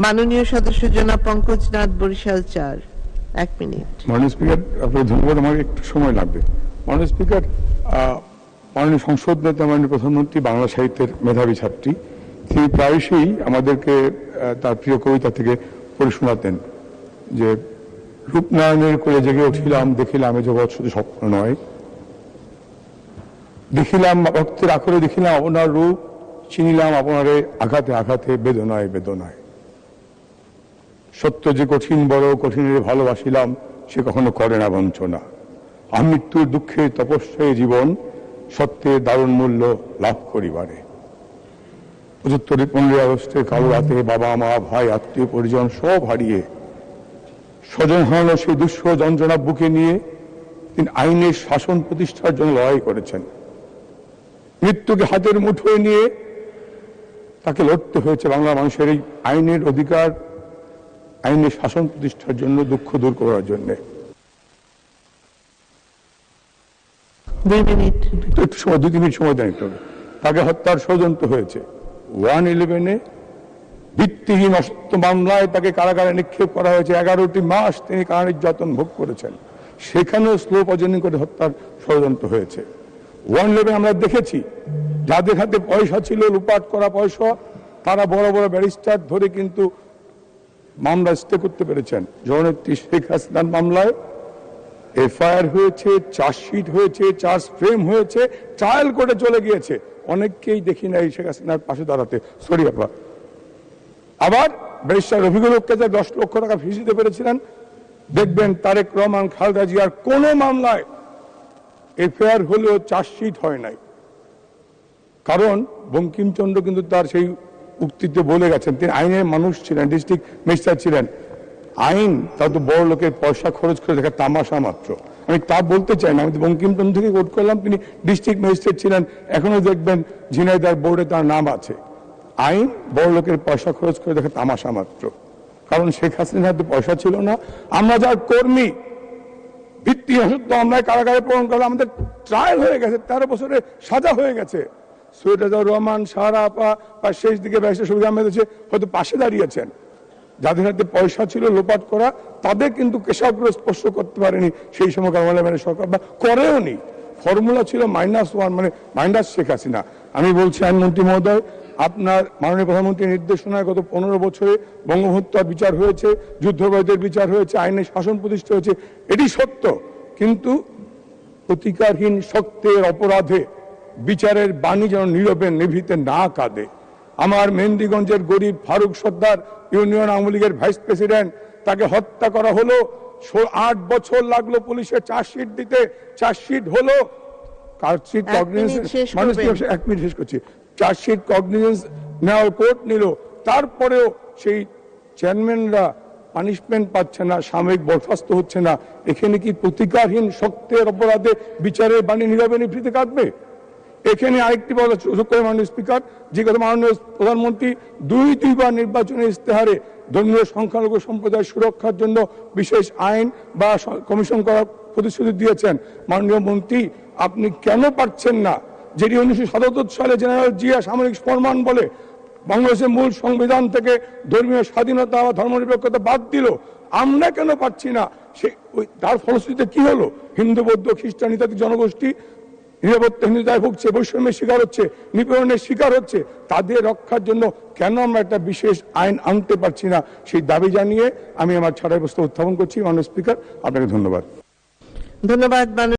মাননীয় সদস্য জনাব পঙ্কজ নাথ, বরিশাল চার। এক মিনিট। মাননীয় স্পিকার আপনাকে ধন্যবাদ আমার একটু সময় লাগবে। মাননীয় স্পিকার মাননীয় সংসদ নেতা, মাননীয় প্রধানমন্ত্রী, বাংলা সাহিত্যের মেধাবী ছাত্রী, তিনি প্রায়শই আমাদেরকে তার প্রিয় কবিতা থেকে পড়ে শোনাতেন। যে, রূপনারায়ণের কোলে জেগে উঠিলাম, দেখিলাম এ জগৎ শুধু স্বপ্ন নয়। দেখিলাম রক্তের আখরে দেখিলাম আপনার রূপ, চিনিলাম আপনারে আঘাতে আঘাতে, বেদনায় বেদনায়। সত্য যে কঠিন বড় কঠিনের ভালোবাসিলাম, সে কখনো করে না বঞ্চনা। আমৃত্যুর দুঃখে তপস্যায় জীবন সত্যের দারুণ মূল্য লাভ করিবারে। পঁচাত্তরে পনেরোই আগস্টের কালো রাতে বাবা, মা, ভাই, আত্মীয়, পরিজন সব হারিয়ে, স্বজন হারানো সেই দুঃস্ব যন্ত্রণা বুকে নিয়ে তিনি আইনের শাসন প্রতিষ্ঠার জন্য লড়াই করেছেন। মৃত্যুকে হাতের মুঠোয় নিয়ে তাকে লড়তে হয়েছে বাংলা মানুষের এই আইনের অধিকার আইনের শাসন প্রতিষ্ঠার জন্য দুঃখ দূর করার জন্য। একটু সময় দুই তিন মিনিট সময় দেন একটু। তাকে হত্যার ষড়যন্ত্র হয়েছে। ওয়ান ইলেভেনে ভিত্তিহীন অসত্য মামলায় তাকে কারাগারে নিক্ষেপ করা হয়েছে। এগারোটি মাস তিনি কারা নির্যাতন ভোগ করেছেন। সেখানেও স্লো পজনিং করে হত্যার ষড়যন্ত্র হয়েছে। ওয়ান ইলেভেন আমরা দেখেছি যাদের হাতে পয়সা ছিল লুপাট করা পয়সা তারা বড় বড় ব্যারিস্টার ধরে কিন্তু মামলা স্টে করতে পেরেছেন। জননেত্রী শেখ হাসিনার মামলায় এফআইআর হয়েছে, চার্জশিট হয়েছে, চার্জ ফ্রেম হয়েছে, ট্রায়াল করে চলে গিয়েছে। অনেককেই দেখি না এই শেখ হাসিনার পাশে দাঁড়াতে। সরি আপা আবার ব্যারিস্টার রফিকুল হককে দশ লক্ষ টাকা ফিস দিতে পেরেছিলেন, দেখবেন তারেক রহমান খালেদা জিয়ার কোন মামলায় এফআইআর হলেও চার্জশিট হয় নাই। কারণ বঙ্কিমচন্দ্র কিন্তু তার সেই উক্তিতে বলে গেছেন, তিনি আইনের মানুষ ছিলেন, ডিস্ট্রিক্ট ম্যাজিস্ট্রেট ছিলেন। আইন তা তো বড় লোকের পয়সা খরচ করে দেখা তামাশা মাত্র। আমি তা বলতে চাই না, আমি তো বঙ্কিমচন্দ্র থেকে কোট করলাম, তিনি ডিস্ট্রিক্ট ম্যাজিস্ট্রেট ছিলেন এখনও দেখবেন ঝিনাইদার বোর্ডে তার নাম আছে। আইন, বড় লোকের পয়সা খরচ করে দেখা তামাশা মাত্র। কারণ শেখ হাসিনার হাতে পয়সা ছিল না। আমরা যার কর্মী, ভিত্তি অসত্য আমরা কারাগারে প্রেরণ করলে আমাদের ট্রায়াল হয়ে গেছে, তেরো বছরে সাজা হয়ে গেছে। সৈয়দ রাজাউর রহমান সাহারা বা শেষ দিকে ব্যারিস্টার সুবিধা আহমেদ হচ্ছে হয়তো পাশে দাঁড়িয়েছেন। যাদের হাতে পয়সা ছিল, লোপাট করা, তাদের কিন্তু কেশাগ্র স্পর্শ করতে পারেনি। সেই সময় কামালের সরকার বা করেও নি। ফর্মুলা ছিল মাইনাস ওয়ান মানে মাইনাস শেখ হাসিনা। আমি বলছি, আইনমন্ত্রী মহোদয়, আপনার মাননীয় প্রধানমন্ত্রীর নির্দেশনায় গত পনেরো বছরে বঙ্গহত্যার বিচার হয়েছে, যুদ্ধবাদীদের বিচার হয়েছে, আইনের শাসন প্রতিষ্ঠা হয়েছে। এটি সত্য, কিন্তু প্রতিকারহীন শক্তের অপরাধে বিচারের বাণী যেন নীরবে নিভিতে না কাঁদে। আমার মেহেন্দিগঞ্জের গরিব ফারুক সর্দার ইউনিয়ন আওয়ামী লীগের ভাইস প্রেসিডেন্ট তাকে হত্যা করা হলো আট বছর লাগল পুলিশের চার্জশিট দিতে। চার্জশিট হলো চার্জশিট এক মানুষ এক মিনিট শেষ করছি। চার্জশিট কগনিজেন্স নেওয়ার কোর্ট নিল। তারপরেও সেই চেয়ারম্যানরা পানিশমেন্ট পাচ্ছে না সাময়িক বরখাস্ত হচ্ছে না। এখানে কি প্রতিকারহীন সত্যের অপরাধে বিচারের বাণী নীরবে নিভৃতে কাটবে এখানে আরেকটি সুযোগ করে মাননীয় স্পিকার। যে কথা মাননীয় প্রধানমন্ত্রী, দুই দুইবার নির্বাচনী ইস্তেহারে ধর্মীয় সংখ্যালঘু সম্প্রদায় সুরক্ষার জন্য বিশেষ আইন বা কমিশন করার প্রতিশ্রুতি দিয়েছেন। মাননীয় মন্ত্রী, আপনি কেন পারছেন না? যেটি উনিশশো সাতাত্তর সালে জেনারেল জিয়া সামরিক ফরমান বলে বাংলাদেশের মূল সংবিধান থেকে ধর্মীয় স্বাধীনতা বা ধর্মনিরপেক্ষতা বাদ দিল, আমরা কেন পাচ্ছি না? সে তার ফলশ্রুতিতে কি হলো? হিন্দু, বৌদ্ধ, খ্রিস্টান ইত্যাদি জনগোষ্ঠী নিরাপত্তাহীনতায় ভুগছে, বৈষম্যের শিকার হচ্ছে, নিপীড়নের শিকার হচ্ছে, তাদের রক্ষার জন্য কেন আমরা একটা বিশেষ আইন আনতে পারছি না? সেই দাবি জানিয়ে আমি আমার ছাড়াই প্রস্তাব উত্থাপন করছি মাননীয় স্পিকার, আপনাকে ধন্যবাদ। ধন্যবাদ